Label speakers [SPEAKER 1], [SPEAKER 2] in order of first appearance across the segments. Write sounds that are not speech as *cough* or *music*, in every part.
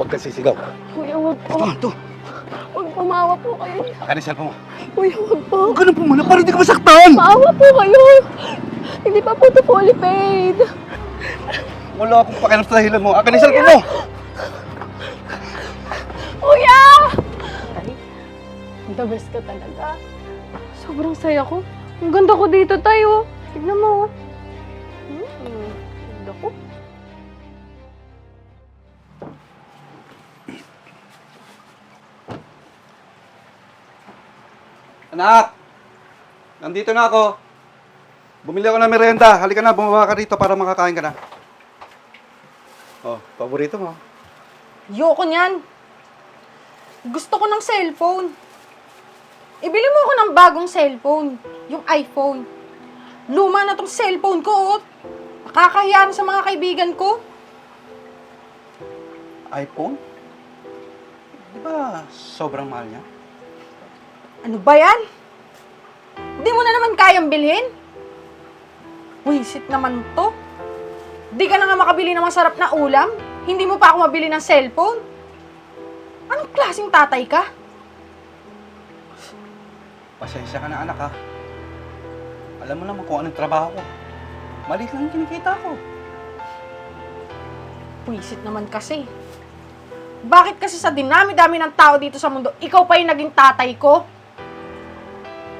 [SPEAKER 1] Huwag kang sisigaw.
[SPEAKER 2] Kuya, wag po.
[SPEAKER 1] Ito, ito.
[SPEAKER 2] Wag pumawa po kayo.
[SPEAKER 1] Akin ang cellphone mo.
[SPEAKER 2] Kuya, wag po.
[SPEAKER 1] Huwag ka nang pumala para hindi ka masaktan.
[SPEAKER 2] Maawa po kayo. Hindi pa po ito fully paid.
[SPEAKER 1] Wala akong pakialam sa dahilan mo. Akin ang cellphone mo.
[SPEAKER 2] Kuya! Tay, the best ka talaga. Sobrang saya ko. Ang ganda ko dito tayo. Tignan mo. oh.
[SPEAKER 1] Anak! Nandito na ako. Bumili ako ng merienda. Halika na, bumaba ka rito para makakain ka na. Oh, paborito mo.
[SPEAKER 3] Yoko niyan. Gusto ko ng cellphone. Ibili mo ako ng bagong cellphone. Yung iPhone. Luma na tong cellphone ko, oh. Nakakahiya na sa mga kaibigan ko.
[SPEAKER 1] iPhone? Di ba sobrang mahal niya?
[SPEAKER 3] Ano ba yan? Hindi mo na naman kayang bilhin? Wisit naman to. Di ka na nga makabili ng masarap na ulam? Hindi mo pa ako mabili ng cellphone? Anong klaseng tatay ka?
[SPEAKER 1] Pasensya ka na anak ha. Alam mo naman kung anong trabaho ko. Maliit lang yung kinikita ko.
[SPEAKER 3] Puisit naman kasi. Bakit kasi sa dinami-dami ng tao dito sa mundo, ikaw pa yung naging tatay ko?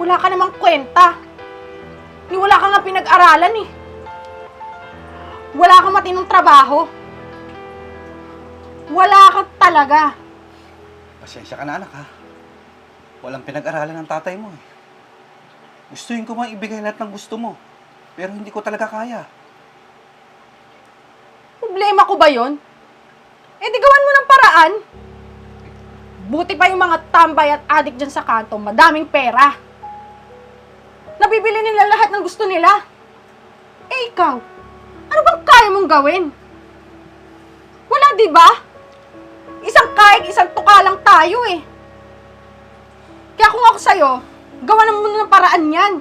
[SPEAKER 3] Wala ka namang kwenta. Ni wala ka nga pinag-aralan eh. Wala kang matinong trabaho. Wala ka talaga.
[SPEAKER 1] Pasensya ka na anak ha. Walang pinag-aralan ng tatay mo eh. Gustuin ko mang ibigay lahat ng gusto mo. Pero hindi ko talaga kaya.
[SPEAKER 3] Problema ko ba yon? Eh di gawan mo ng paraan. Buti pa yung mga tambay at adik dyan sa kanto, madaming pera. Nabibili nila lahat ng gusto nila. Eh ikaw, ano bang kaya mong gawin? Wala di ba? Isang kahit isang tuka lang tayo eh. Kaya kung ako sa'yo, gawan mo ng paraan yan.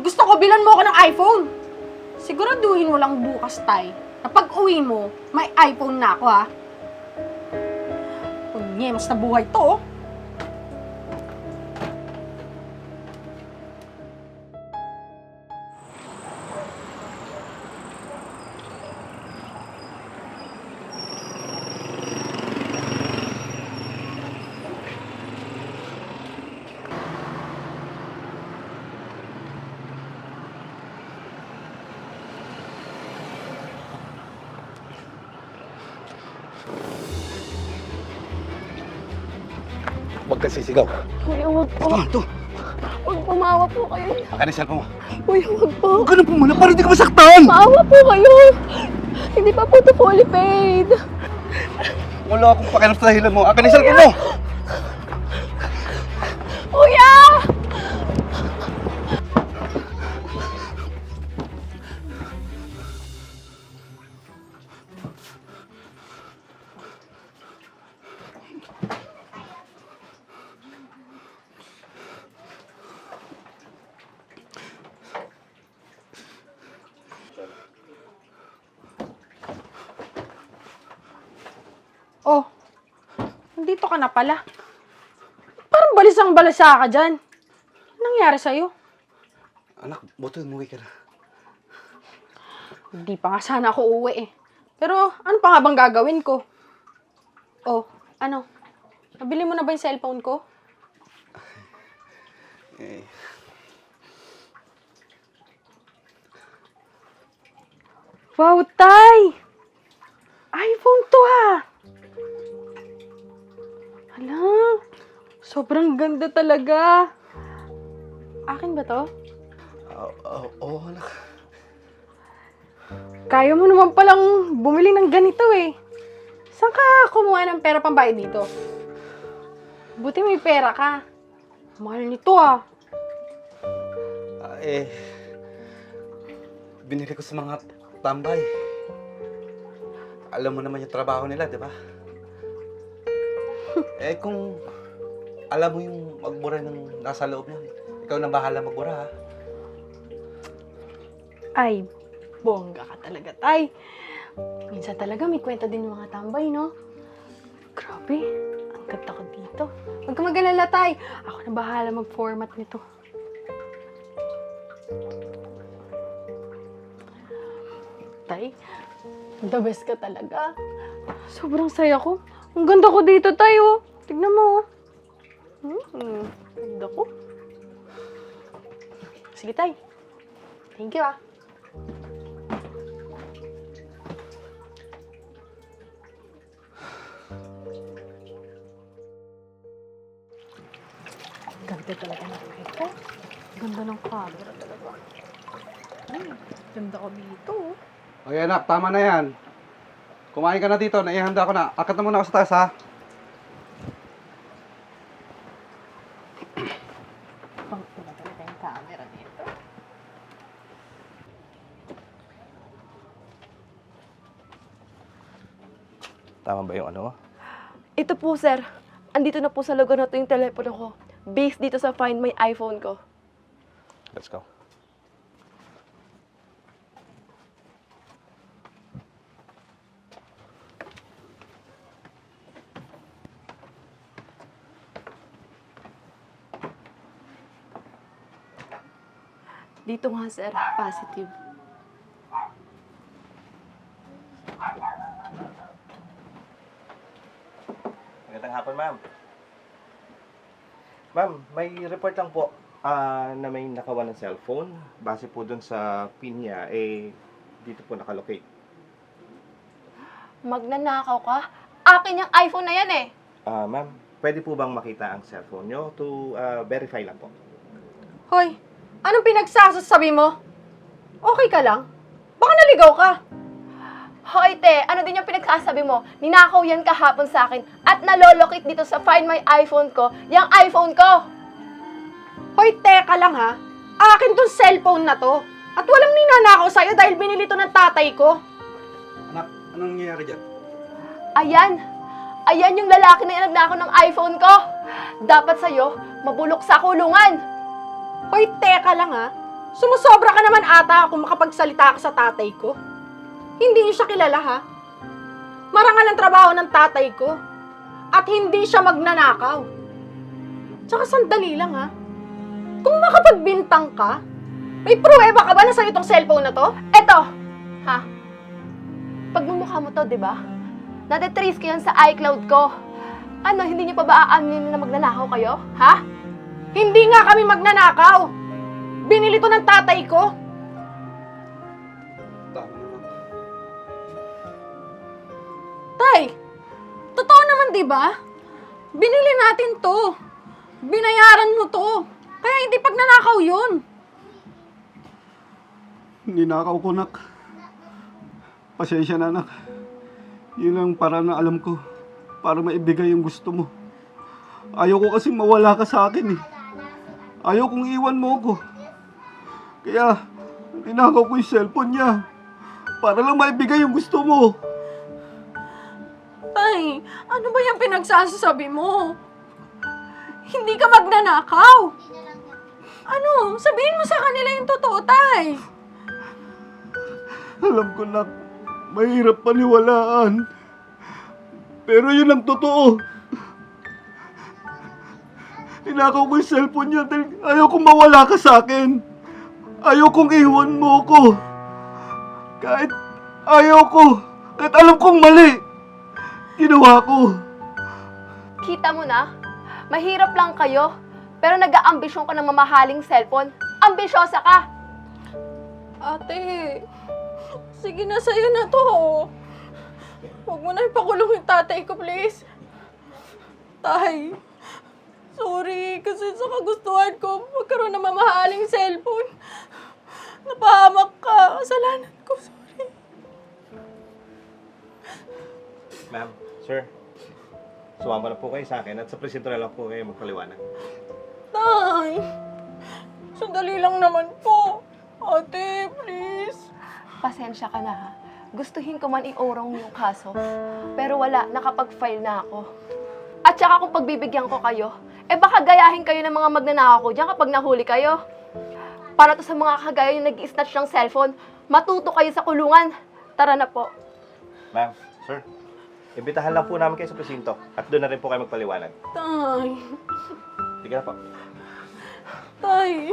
[SPEAKER 3] Gusto ko bilan mo ako ng iPhone. Siguraduhin mo lang bukas, Tay, na pag uwi mo, may iPhone na ako, ha? Punyemos na buhay to, oh.
[SPEAKER 1] Huwag kang sisigaw.
[SPEAKER 2] Kuya, wag po.
[SPEAKER 1] Ito, ito.
[SPEAKER 2] Wag pumawa po kayo.
[SPEAKER 1] Akin ang cellphone mo.
[SPEAKER 2] Kuya, wag po.
[SPEAKER 1] Huwag ka nang pumala para hindi ka masaktan.
[SPEAKER 2] Maawa po kayo. Hindi pa po ito fully paid.
[SPEAKER 1] Wala akong pakialam sa dahilan mo. Akin ang cellphone mo.
[SPEAKER 3] Nandito ka na pala. Parang balisang balasa ka dyan. Anong nangyari sa'yo?
[SPEAKER 1] Anak, buto umuwi ka na.
[SPEAKER 3] Hindi pa nga sana ako uuwi eh. Pero ano pa nga bang gagawin ko? Oh, ano? Nabili mo na ba yung cellphone ko?
[SPEAKER 1] Eh,
[SPEAKER 3] Wow, Tay! iPhone to ha! Sobrang ganda talaga. Akin ba to?
[SPEAKER 1] Oo, oh, oh, anak.
[SPEAKER 3] Kaya mo naman palang bumili ng ganito eh. Saan ka kumuha ng pera pambayad dito? Buti may pera ka. Mahal nito ah.
[SPEAKER 1] Ah, eh, binili ko sa mga tambay. Alam mo naman yung trabaho nila, di ba? *laughs* eh, kung alam mo yung magbura ng nasa loob nun, ikaw na bahala magbura, ha?
[SPEAKER 3] Ay, bongga ka talaga, tay.
[SPEAKER 2] Minsan talaga may kwenta din yung mga tambay, no? Grabe, ang ganda ko dito. Huwag ka mag-alala, Tay. Ako na bahala mag-format nito. Tay, the best ka talaga. Sobrang saya ko. Ang ganda ko dito, Tay, oh. Tignan mo, oh. Hmm, ganda ko. Sige, Tay. Thank you, ah. Ganda talaga ng kwento. Ganda ng camera talaga. Ay, ganda ko dito.
[SPEAKER 1] Oy anak, tama na yan. Kumain ka na dito, naihanda ko na. Akat na muna ako sa taas ha.
[SPEAKER 2] Pang ganda talaga yung camera dito.
[SPEAKER 4] Tama ba yung ano?
[SPEAKER 5] Ito po, sir. Andito na po sa lugar na to yung telepono ko. Based dito sa Find My iPhone ko.
[SPEAKER 4] Let's go.
[SPEAKER 5] Dito nga, sir. Positive.
[SPEAKER 4] Ma'am, may report lang po ah, na may nakawa ng cellphone. Base po dun sa pin niya, eh, dito po nakalocate.
[SPEAKER 5] Magnanakaw ka? Akin yung iPhone na yan eh.
[SPEAKER 4] Ah, ma'am, pwede po bang makita ang cellphone nyo to ah, verify lang po?
[SPEAKER 3] Hoy, anong pinagsasasabi mo? Okay ka lang? Baka naligaw ka.
[SPEAKER 5] Hoy, te, ano din yung pinagsasabi mo? Ninakaw yan kahapon sa akin at nalolocate dito sa Find My iPhone ko, yung iPhone ko.
[SPEAKER 3] Hoy, teka lang ha. Akin tong cellphone na to. At walang ninanakaw sa'yo dahil binili to ng tatay ko.
[SPEAKER 1] Anak, anong nangyayari dyan?
[SPEAKER 5] Ayan. Ayan yung lalaki na yung nagnakaw ng iPhone ko. Dapat sa'yo, mabulok sa kulungan.
[SPEAKER 3] Hoy, teka lang ha. Sumusobra ka naman ata kung makapagsalita ka sa tatay ko. Hindi niyo siya kilala ha. Marangal ang trabaho ng tatay ko. At hindi siya magnanakaw. Tsaka sandali lang ha. Kung makapagbintang ka, may pruweba ka ba na sa'yo itong cellphone na to?
[SPEAKER 5] Eto, ha? Pagmumukha mo to, di ba? Nade-trace ko yan sa iCloud ko. Ano, hindi niyo pa ba aamin na magnanakaw kayo? Ha?
[SPEAKER 3] Hindi nga kami magnanakaw. Binili to ng tatay ko. 'Di ba? Binili natin 'to. Binayaran mo 'to. Kaya hindi pagnanakaw 'yun.
[SPEAKER 1] Ninakaw ko, nak. Pasensya na, nak. Yun lang para na alam ko. Para maibigay yung gusto mo. Ayaw ko kasi mawala ka sa akin eh. Ayaw kong iwan mo ko. Kaya, ninakaw ko yung cellphone niya. Para lang maibigay yung gusto mo.
[SPEAKER 3] Tay, ano ba yung pinagsasabi mo? Hindi ka magnanakaw. Ano? Sabihin mo sa kanila yung totoo, Tay.
[SPEAKER 1] Alam ko na, mahirap paniwalaan. Pero yun ang totoo. Ninakaw ko yung cellphone niya dahil ayaw kong mawala ka sa akin. Ayaw kong iwan mo ko. Kahit ayaw ko, kahit alam kong mali, ginawa ko.
[SPEAKER 5] Kita mo na? Mahirap lang kayo, pero nag-aambisyon ka ng mamahaling cellphone. Ambisyosa ka!
[SPEAKER 3] Ate, sige na sa'yo na to. Huwag mo na ipakulong yung tatay ko, please. Tay, sorry kasi sa kagustuhan ko magkaroon ng mamahaling cellphone. Napahamak ka. Kasalanan ko, sorry.
[SPEAKER 4] Ma'am, sir, sumama na po kayo sa akin at sa presinto na lang po kayo magpaliwanag.
[SPEAKER 3] Tay, sandali lang naman po. Ate, please.
[SPEAKER 5] Pasensya ka na ha. Gustuhin ko man iorong yung kaso. Pero wala, nakapag-file na ako. At saka kung pagbibigyan ko kayo, eh baka gayahin kayo ng mga magnanakaw ko dyan kapag nahuli kayo. Para to sa mga kagaya yung nag-snatch ng cellphone, matuto kayo sa kulungan. Tara na po.
[SPEAKER 4] Ma'am, sir, Imbitahan lang po namin kayo sa presinto at doon na rin po kayo magpaliwanag.
[SPEAKER 3] Tay.
[SPEAKER 4] Sige na po. Tay.